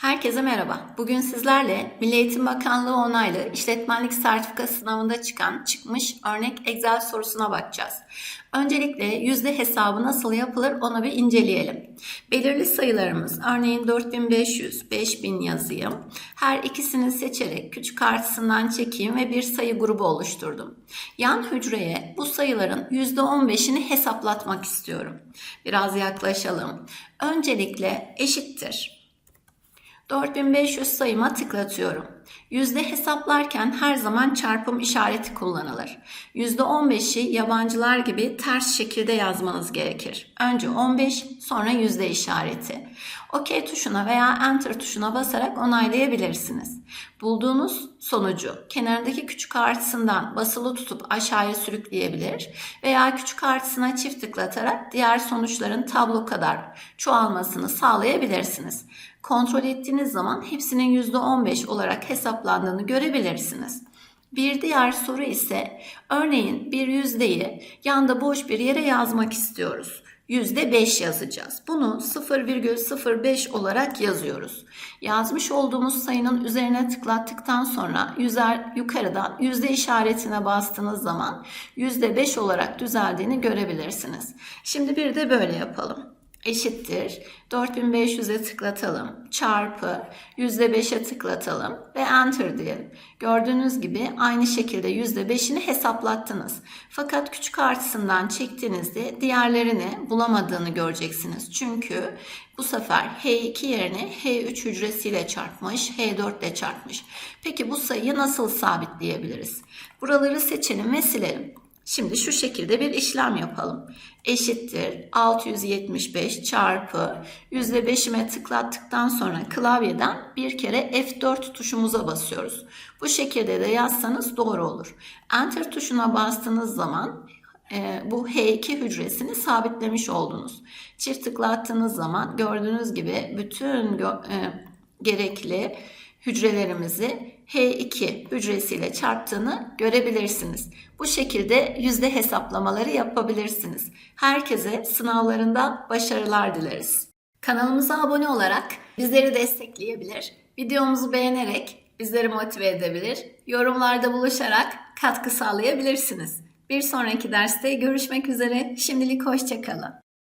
Herkese merhaba. Bugün sizlerle Milli Eğitim Bakanlığı onaylı işletmenlik sertifika sınavında çıkan çıkmış örnek Excel sorusuna bakacağız. Öncelikle yüzde hesabı nasıl yapılır onu bir inceleyelim. Belirli sayılarımız örneğin 4500, 5000 yazayım. Her ikisini seçerek küçük artısından çekeyim ve bir sayı grubu oluşturdum. Yan hücreye bu sayıların %15'ini hesaplatmak istiyorum. Biraz yaklaşalım. Öncelikle eşittir. 4500 sayıma tıklatıyorum. Yüzde hesaplarken her zaman çarpım işareti kullanılır. Yüzde 15'i yabancılar gibi ters şekilde yazmanız gerekir. Önce 15 sonra yüzde işareti. OK tuşuna veya Enter tuşuna basarak onaylayabilirsiniz. Bulduğunuz sonucu kenarındaki küçük artısından basılı tutup aşağıya sürükleyebilir veya küçük artısına çift tıklatarak diğer sonuçların tablo kadar çoğalmasını sağlayabilirsiniz. Kontrol ettiğiniz zaman hepsinin %15 olarak hesaplandığını görebilirsiniz. Bir diğer soru ise örneğin bir yüzdeyi yanda boş bir yere yazmak istiyoruz. %5 yazacağız. Bunu 0,05 olarak yazıyoruz. Yazmış olduğumuz sayının üzerine tıklattıktan sonra yüzer, yukarıdan yüzde işaretine bastığınız zaman %5 olarak düzeldiğini görebilirsiniz. Şimdi bir de böyle yapalım eşittir. 4500'e tıklatalım. Çarpı %5'e tıklatalım ve enter diyelim. Gördüğünüz gibi aynı şekilde %5'ini hesaplattınız. Fakat küçük artısından çektiğinizde diğerlerini bulamadığını göreceksiniz. Çünkü bu sefer H2 yerine H3 hücresiyle çarpmış, H4 ile çarpmış. Peki bu sayıyı nasıl sabitleyebiliriz? Buraları seçelim ve silelim. Şimdi şu şekilde bir işlem yapalım. Eşittir 675 çarpı %5'ime tıklattıktan sonra klavyeden bir kere F4 tuşumuza basıyoruz. Bu şekilde de yazsanız doğru olur. Enter tuşuna bastığınız zaman e, bu H2 hücresini sabitlemiş oldunuz. Çift tıklattığınız zaman gördüğünüz gibi bütün e, gerekli hücrelerimizi H2 hücresiyle çarptığını görebilirsiniz. Bu şekilde yüzde hesaplamaları yapabilirsiniz. Herkese sınavlarında başarılar dileriz. Kanalımıza abone olarak bizleri destekleyebilir, videomuzu beğenerek bizleri motive edebilir, yorumlarda buluşarak katkı sağlayabilirsiniz. Bir sonraki derste görüşmek üzere. Şimdilik hoşçakalın.